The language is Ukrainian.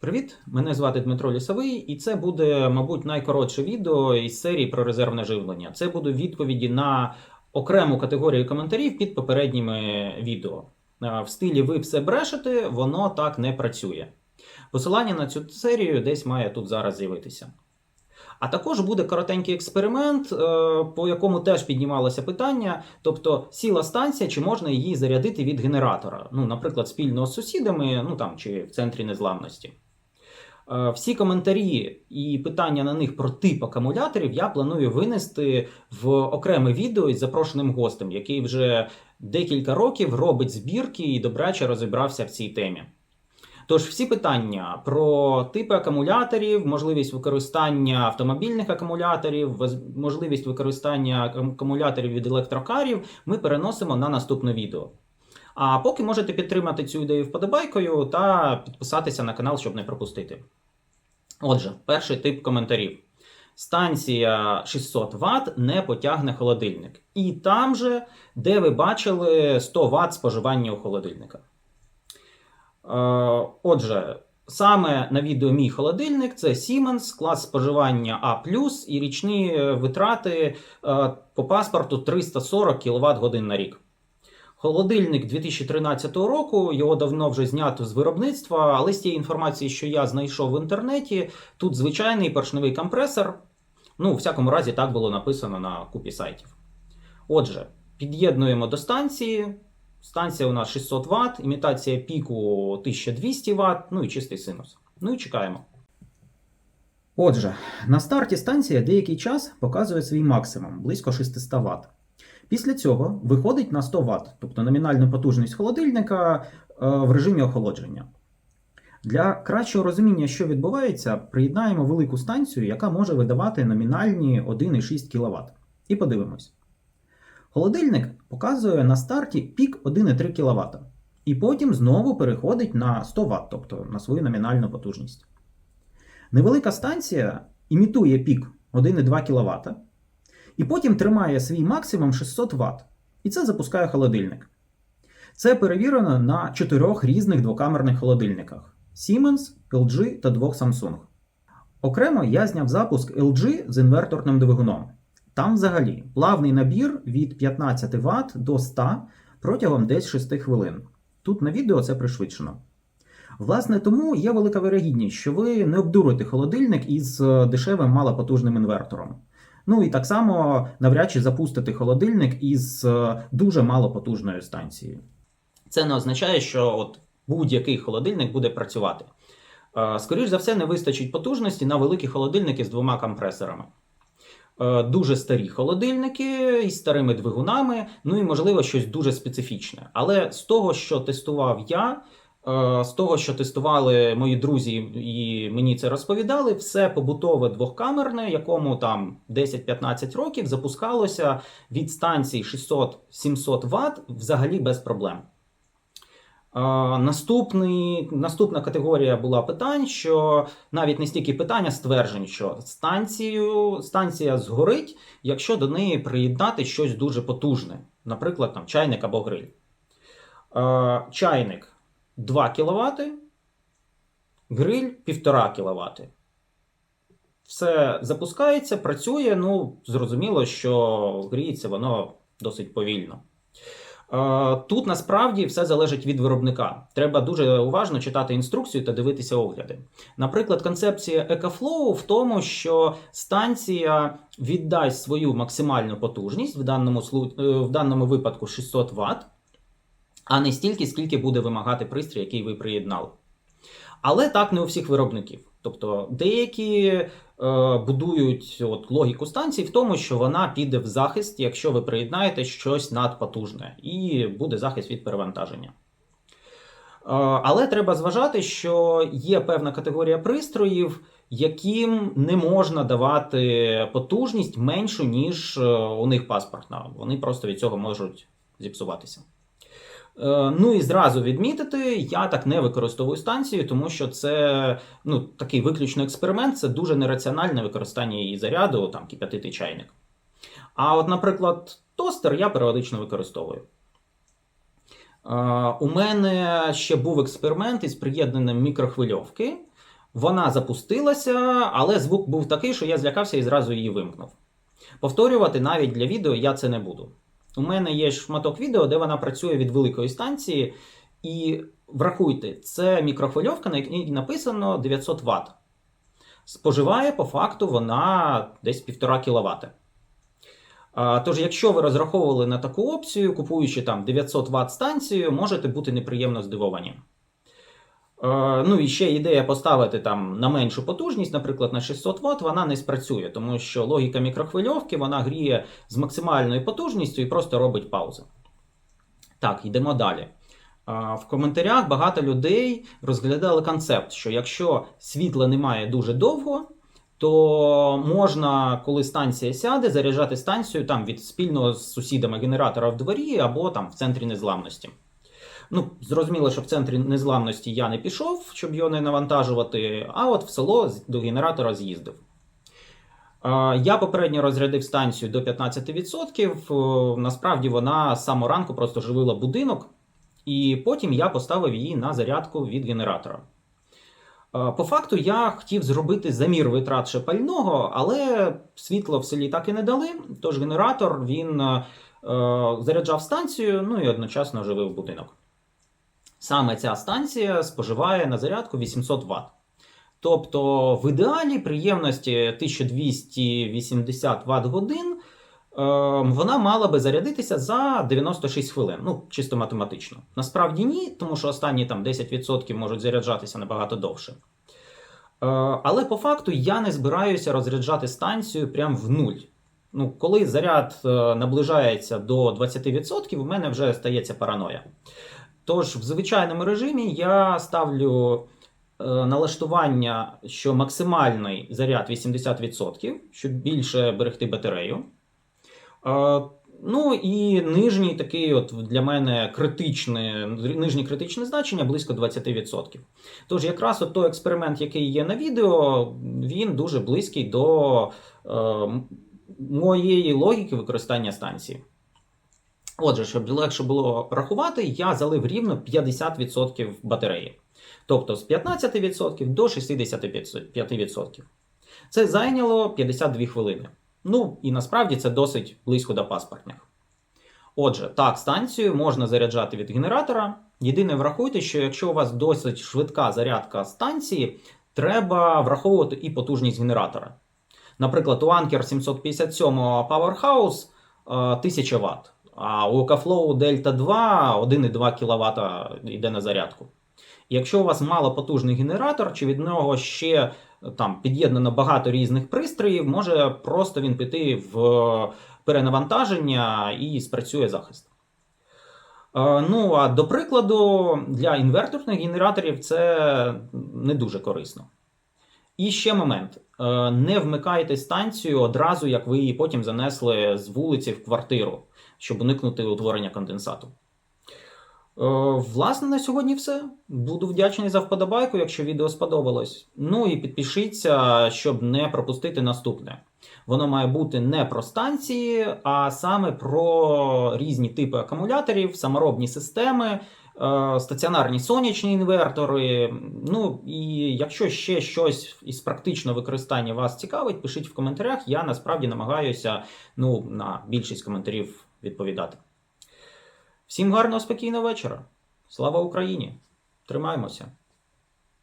Привіт, мене звати Дмитро Лісовий, і це буде, мабуть, найкоротше відео із серії про резервне живлення. Це будуть відповіді на окрему категорію коментарів під попередніми відео. Е, В стилі ви все брешете, воно так не працює. Посилання на цю серію десь має тут зараз з'явитися. А також буде коротенький експеримент, е, по якому теж піднімалося питання: тобто сіла станція, чи можна її зарядити від генератора, ну, наприклад, спільно з сусідами, ну там чи в центрі незламності. Е, Всі коментарі і питання на них про тип акумуляторів я планую винести в окреме відео із запрошеним гостем, який вже декілька років робить збірки і добряче розібрався в цій темі. Тож всі питання про типи акумуляторів, можливість використання автомобільних акумуляторів, можливість використання акумуляторів від електрокарів ми переносимо на наступне відео. А поки можете підтримати цю ідею вподобайкою та підписатися на канал, щоб не пропустити. Отже, перший тип коментарів. Станція 600 Вт не потягне холодильник. І там же, де ви бачили 100 Вт споживання у холодильника. Е, Отже, саме на відео мій холодильник це Siemens, клас споживання А, і річні витрати е, по паспорту 340 кВт годин на рік. Холодильник 2013 року, його давно вже знято з виробництва, але з тієї інформації, що я знайшов в інтернеті, тут звичайний поршневий компресор. Ну, у всякому разі, так було написано на купі сайтів. Отже, під'єднуємо до станції. Станція у нас 600 Вт, імітація піку 1200 Вт, ну і чистий синус. Ну і чекаємо. Отже, на старті станція деякий час показує свій максимум близько 600 Вт. Після цього виходить на 100 Вт, тобто номінальну потужність холодильника е, в режимі охолодження. Для кращого розуміння, що відбувається, приєднаємо велику станцію, яка може видавати номінальні 1,6 кВт. І подивимось. Холодильник показує на старті пік 1,3 кВт. І потім знову переходить на 100 Вт, тобто на свою номінальну потужність. Невелика станція імітує пік 1,2 кВт, і потім тримає свій максимум 600 Вт. І це запускає холодильник. Це перевірено на чотирьох різних двокамерних холодильниках: Siemens, LG та двох Samsung. Окремо я зняв запуск LG з інверторним двигуном. Там взагалі плавний набір від 15 Вт до 100 протягом десь 6 хвилин. Тут на відео це пришвидшено. Власне, тому є велика вирогідність, що ви не обдурите холодильник із е, дешевим малопотужним інвертором. Ну і так само навряд чи запустити холодильник із е, дуже малопотужною станцією. Це не означає, що от будь-який холодильник буде працювати. Е, Скоріш за все, не вистачить потужності на великі холодильники з двома компресорами. Е, Дуже старі холодильники із старими двигунами, ну і можливо щось дуже специфічне. Але з того, що тестував я, з того, що тестували мої друзі, і мені це розповідали, все побутове двохкамерне, якому там 10-15 років запускалося від станцій 600-700 Вт взагалі без проблем. Е, Наступний, наступна категорія була питань, що навіть не стільки питань, а стверджень, що станцію, станція згорить, якщо до неї приєднати щось дуже потужне, наприклад, там, чайник або гриль. Е, чайник 2 кВт, гриль 1,5 кВт. Все запускається, працює. Ну, зрозуміло, що гріється воно досить повільно. Е, Тут насправді все залежить від виробника. Треба дуже уважно читати інструкцію та дивитися огляди. Наприклад, концепція EcoFlow в тому, що станція віддасть свою максимальну потужність в даному, е, в даному випадку 600 Вт, а не стільки, скільки буде вимагати пристрій, який ви приєднали. Але так не у всіх виробників. Тобто деякі е, будують от, логіку станції в тому, що вона піде в захист, якщо ви приєднаєте щось надпотужне, і буде захист від перевантаження. Е, але треба зважати, що є певна категорія пристроїв, яким не можна давати потужність меншу, ніж е, у них паспортна. Вони просто від цього можуть зіпсуватися. Е, Ну і зразу відмітити, я так не використовую станцію, тому що це ну, такий виключно експеримент, це дуже нераціональне використання її заряду, там кип'ятити чайник. А от, наприклад, тостер я періодично використовую. Е, У мене ще був експеримент із приєднанням мікрохвильовки. Вона запустилася, але звук був такий, що я злякався і зразу її вимкнув. Повторювати навіть для відео я це не буду. У мене є шматок відео, де вона працює від великої станції, і врахуйте, це мікрохвильовка, на якій написано 900 Вт. Споживає по факту вона десь 1,5 кВт. Тож, якщо ви розраховували на таку опцію, купуючи там 900 Вт станцію, можете бути неприємно здивовані. Е, Ну і ще ідея поставити там на меншу потужність, наприклад, на 600 Вт, вона не спрацює, тому що логіка мікрохвильовки вона гріє з максимальною потужністю і просто робить паузи. Так, йдемо далі. Е, В коментарях багато людей розглядали концепт, що якщо світла немає дуже довго, то можна, коли станція сяде, заряджати станцію там від спільного з сусідами генератора в дворі або там в центрі незламності. Ну, зрозуміло, що в центрі незламності я не пішов, щоб його не навантажувати, а от в село до генератора з'їздив. Я попередньо розрядив станцію до 15%. е, Насправді вона з самого ранку просто живила будинок, і потім я поставив її на зарядку від генератора. По факту я хотів зробити замір витрат пального, але світло в селі так і не дали. Тож генератор він е, е, заряджав станцію, ну і одночасно живив будинок. Саме ця станція споживає на зарядку 800 Вт. Тобто в ідеалі приємності 1280 Вт годин е, вона мала би зарядитися за 96 хвилин, ну чисто математично. Насправді ні, тому що останні там 10% можуть заряджатися набагато довше. Е, Але по факту я не збираюся розряджати станцію прямо в нуль. Ну, коли заряд е, наближається до 20%, в мене вже стається параноя. Тож в звичайному режимі я ставлю е, налаштування, що максимальний заряд 80%, щоб більше берегти батарею. Е, Ну і нижній такий, от для мене критичне, нижнє критичне значення близько 20%. Тож, якраз от той експеримент, який є на відео, він дуже близький до е, моєї логіки використання станції. Отже, щоб легше було рахувати, я залив рівно 50% батареї. Тобто з 15% до 65%. Це зайняло 52 хвилини. Ну і насправді це досить близько до паспортних. Отже, так, станцію можна заряджати від генератора. Єдине, врахуйте, що якщо у вас досить швидка зарядка станції, треба враховувати і потужність генератора. Наприклад, у Anker 757 Powerhouse е, 1000 Вт, а у EcoFlow Delta 2 1,2 кВт йде на зарядку. Якщо у вас малопотужний генератор, чи від нього ще там під'єднано багато різних пристроїв, може просто він піти в перенавантаження і спрацює захист. Е, Ну, а до прикладу, для інверторних генераторів це не дуже корисно. І ще момент: Е, не вмикайте станцію одразу, як ви її потім занесли з вулиці в квартиру, щоб уникнути утворення конденсату. Е, Власне, на сьогодні все. Буду вдячний за вподобайку, якщо відео сподобалось. Ну і підпишіться, щоб не пропустити наступне. Воно має бути не про станції, а саме про різні типи акумуляторів, саморобні системи, стаціонарні сонячні інвертори. Ну і якщо ще щось із практичного використання вас цікавить, пишіть в коментарях. Я насправді намагаюся ну, на більшість коментарів відповідати. Всім гарного спокійного вечора. Слава Україні! Тримаємося!